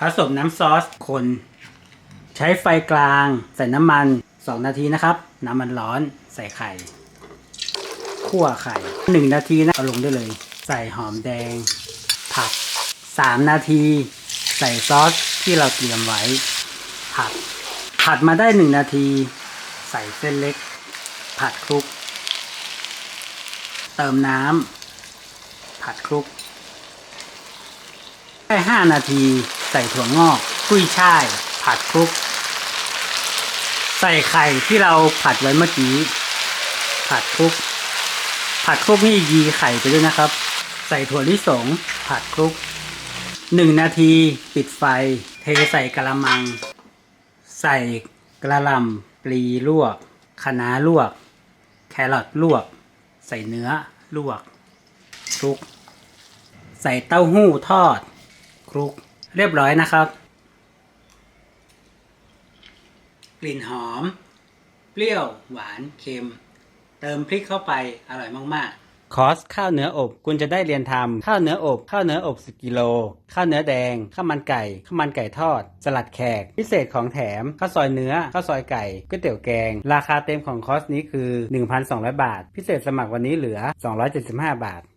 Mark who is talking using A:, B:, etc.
A: ผสมน้ำซอสคน ใช้ไฟกลาง ใส่น้ำมัน 2 นาทีนะครับ น้ำมันร้อนใส่ไข่คั่วไข่ 1 นาทีนะเอาลงได้เลย ใส่หอมแดง ผัด3นาที ใส่ซอสที่เราเตรียมไว้ ผัด ผัดมาได้ 1 นาที ใส่เส้นเล็ก ผัดคลุก เติมน้ำผัดคลุกแค่ห้านาที ใส่ถั่วงอกกุ้ยช่าย ผัดคลุก ใส่ไข่ที่เราผัดไว้เมื่อกี้ ผัดคลุก ผัดคลุกนี่ยีไข่ไปด้วยนะครับ ใส่ถั่วลิสง ผัดคลุกหนึ่งนาทีปิดไฟ เทใส่กระมัง ใส่กระลำปลีลวกคะน้าลวก แครอทลวก ใส่เนื้อลวกคลุก ใส่เต้าหู้ทอดคลุก เรียบร้อยนะครับ กลิ่นหอม เปรี้ยว หวาน เค็ม เติมพริกเข้าไปอร่อยมากๆ คอสข้าวเนื้ออบ คุณจะได้เรียนทำข้าวเนื้ออบ ข้าวเนื้ออบ10กิโล ข้าวเนื้อแดง ข้าวมันไก่ ข้าวมันไก่ทอด สลัดแขก พิเศษของแถม ข้าวซอยเนื้อ ข้าวซอยไก่ ก๋วยเตี๋ยวแกง ราคาเต็มของคอสนี้คือ 1,200 บาท พิเศษสมัครวันนี้เหลือ 275 บาท